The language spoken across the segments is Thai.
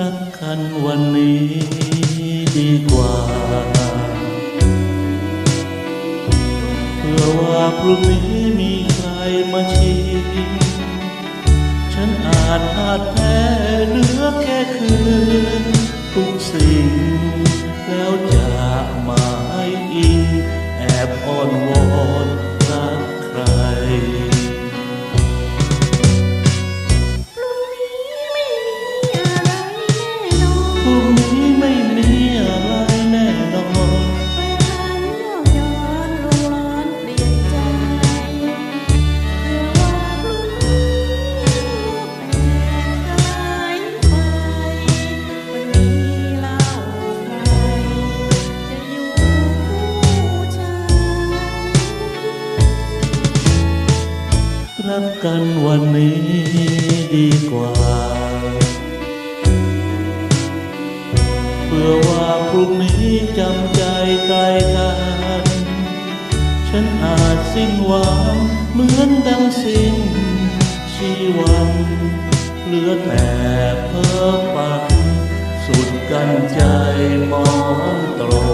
รักกันวันนี้ดีกว่าเพื่อว่าพรุ่งนี้มีใครมาชี้ฉันอาจพลาดแพ้เหลือแค่คืนทุกสิ่ง รักกันวันนี้ดีกว่า เพื่อว่าพรุ่งนี้จำใจไกลกัน ฉันอาจสิ้นหวังเหมือนดังสิ้นชีวันเหลือแต่เพ้อฝันสุดกันใจมองตรง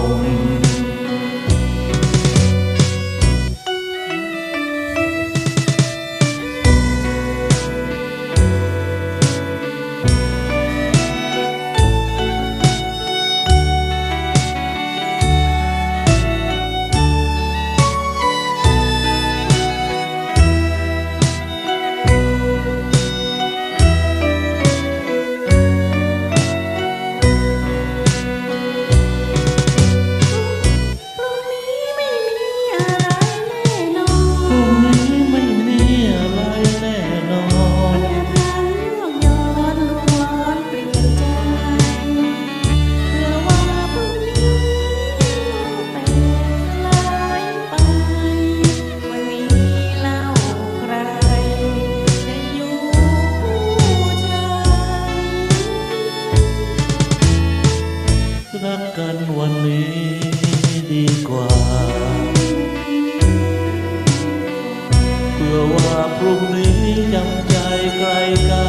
ังใจไกลกั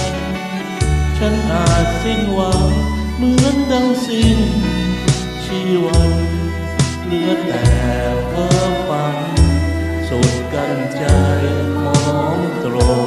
น ฉันอาจสิ้นหวังเหมือนดังสิ้นชีวันเหลือแต่เพ้อฝัน สุดกันใจมองตรง